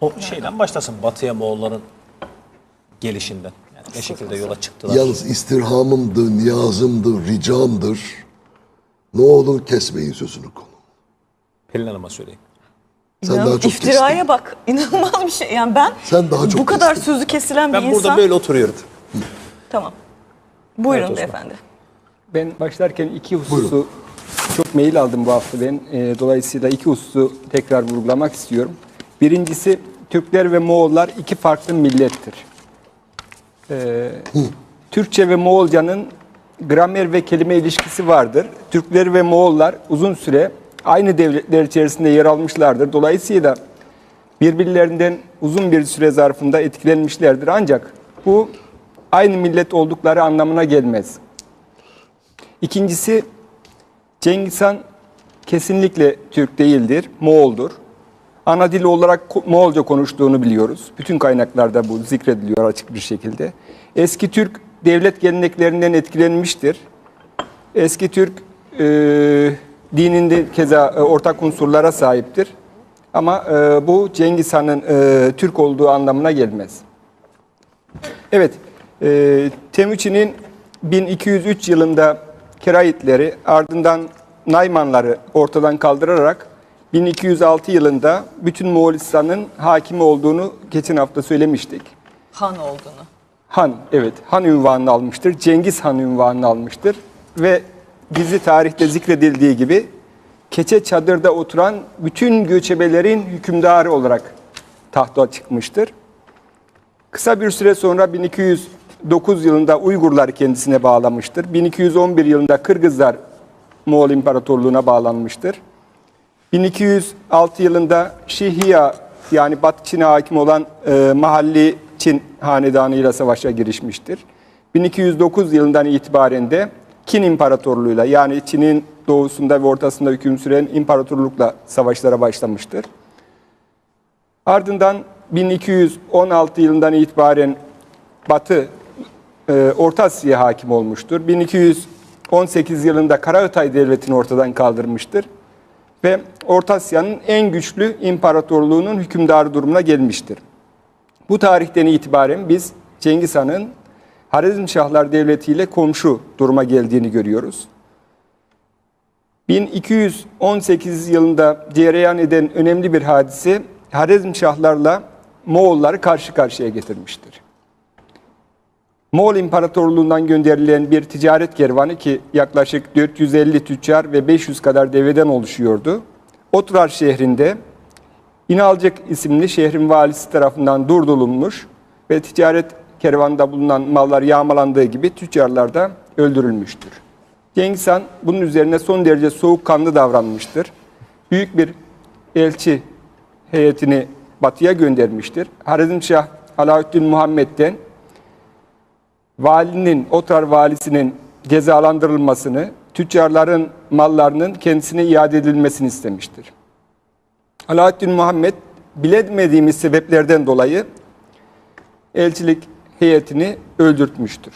O şeyden başlasın Batı'ya Moğolların gelişinden. Yani ne şekilde yola çıktılar. Yalnız istirhamımdır, niyazımdır, ricamdır. Ne olur kesmeyin sözünü konu. Pelin Hanım'a söyleyeyim. Sen İnan- daha çok iftiraya bak. İnanılmaz bir şey. Yani ben Sen daha çok bu kadar kestin. sözü kesilen bir Ben insan. burada böyle oturuyorum. Tamam. Buyurun Evet, beyefendi. Ben başlarken iki hususu çok mail aldım bu hafta ben. Ee, dolayısıyla iki hususu tekrar vurgulamak istiyorum. Birincisi Türkler ve Moğollar iki farklı millettir. Ee, Türkçe ve Moğolcanın gramer ve kelime ilişkisi vardır. Türkler ve Moğollar uzun süre aynı devletler içerisinde yer almışlardır. Dolayısıyla birbirlerinden uzun bir süre zarfında etkilenmişlerdir. Ancak bu aynı millet oldukları anlamına gelmez. İkincisi Cengiz Han kesinlikle Türk değildir, Moğoldur. Ana dili olarak Moğolca konuştuğunu biliyoruz. Bütün kaynaklarda bu zikrediliyor açık bir şekilde. Eski Türk devlet geleneklerinden etkilenmiştir. Eski Türk e, dininde keza e, ortak unsurlara sahiptir. Ama e, bu Cengiz Han'ın e, Türk olduğu anlamına gelmez. Evet, e, Temüçin'in 1203 yılında Keraitleri ardından Naymanları ortadan kaldırarak 1206 yılında bütün Moğolistan'ın hakimi olduğunu geçen hafta söylemiştik. Han olduğunu. Han, evet, Han ünvanını almıştır. Cengiz Han ünvanını almıştır. Ve gizli tarihte zikredildiği gibi keçe çadırda oturan bütün göçebelerin hükümdarı olarak tahta çıkmıştır. Kısa bir süre sonra 1209 yılında Uygurlar kendisine bağlamıştır. 1211 yılında Kırgızlar Moğol İmparatorluğu'na bağlanmıştır. 1206 yılında Şihiya yani Batı Çin'e hakim olan e, mahalli Çin hanedanıyla savaşa girişmiştir. 1209 yılından itibaren de Kin İmparatorluğu'yla yani Çin'in doğusunda ve ortasında hüküm süren imparatorlukla savaşlara başlamıştır. Ardından 1216 yılından itibaren Batı e, Orta Asya'ya hakim olmuştur. 1218 yılında Karahatay Devleti'ni ortadan kaldırmıştır. Ve Orta Asya'nın en güçlü imparatorluğunun hükümdarı durumuna gelmiştir. Bu tarihten itibaren biz Cengiz Han'ın Harizmşahlar Devleti ile komşu duruma geldiğini görüyoruz. 1218 yılında cereyan eden önemli bir hadise Harizmşahlarla Moğolları karşı karşıya getirmiştir. Moğol İmparatorluğundan gönderilen bir ticaret kervanı ki yaklaşık 450 tüccar ve 500 kadar deveden oluşuyordu. Otrar şehrinde İnalcık isimli şehrin valisi tarafından durdurulmuş ve ticaret kervanında bulunan mallar yağmalandığı gibi tüccarlar da öldürülmüştür. Cengiz Han bunun üzerine son derece soğukkanlı davranmıştır. Büyük bir elçi heyetini batıya göndermiştir. Harizmşah Alaaddin Muhammed'den valinin, Otrar valisinin cezalandırılmasını, tüccarların mallarının kendisine iade edilmesini istemiştir. Alaaddin Muhammed bilemediğimiz sebeplerden dolayı elçilik heyetini öldürtmüştür.